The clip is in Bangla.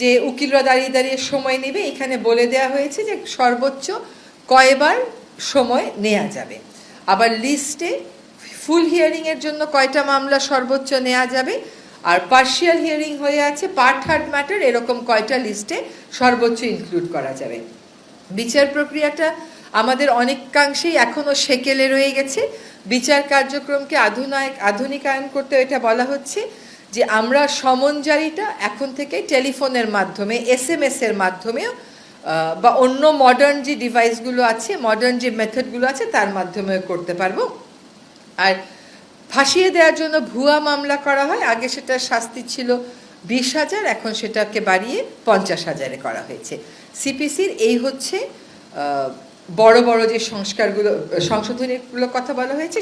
যে উকিলরা দাঁড়িয়ে দাঁড়িয়ে সময় নেবে, এখানে বলে দেয়া হয়েছে যে সর্বোচ্চ কয়বার সময় নেওয়া যাবে। আবার লিস্টে ফুল হিয়ারিংয়ের জন্য কয়টা মামলা সর্বোচ্চ নেওয়া যাবে, আর পার্শিয়াল হিয়ারিং হয়ে আছে পার্ট হার্ট ম্যাটার এরকম কয়টা লিস্টে সর্বোচ্চ ইনক্লুড করা যাবে। বিচার প্রক্রিয়াটা আমাদের অনেকাংশেই এখনও সেকেলে রয়ে গেছে। বিচার কার্যক্রমকে আধুনায়ক আধুনিকায়ন করতে এটা বলা হচ্ছে। যে আমরা সমনজারিটা এখন থেকে টেলিফোনের মাধ্যমে এস এম এর মাধ্যমেও বা অন্য মডার্ন যে ডিভাইসগুলো আছে মডার্ন যে মেথডগুলো আছে, তার মাধ্যমেও করতে পারব। আর ফাঁসিয়ে দেওয়ার জন্য ভুয়া মামলা করা হয়। আগে সেটা শাস্তি ছিল বিশ হাজার, এখন সেটাকে বাড়িয়ে পঞ্চাশ হাজারে করা হয়েছে। সিপিসির এই হচ্ছে বড় বড় যে সংস্কারগুলো সংশোধনীগুলোর কথা বলা হয়েছে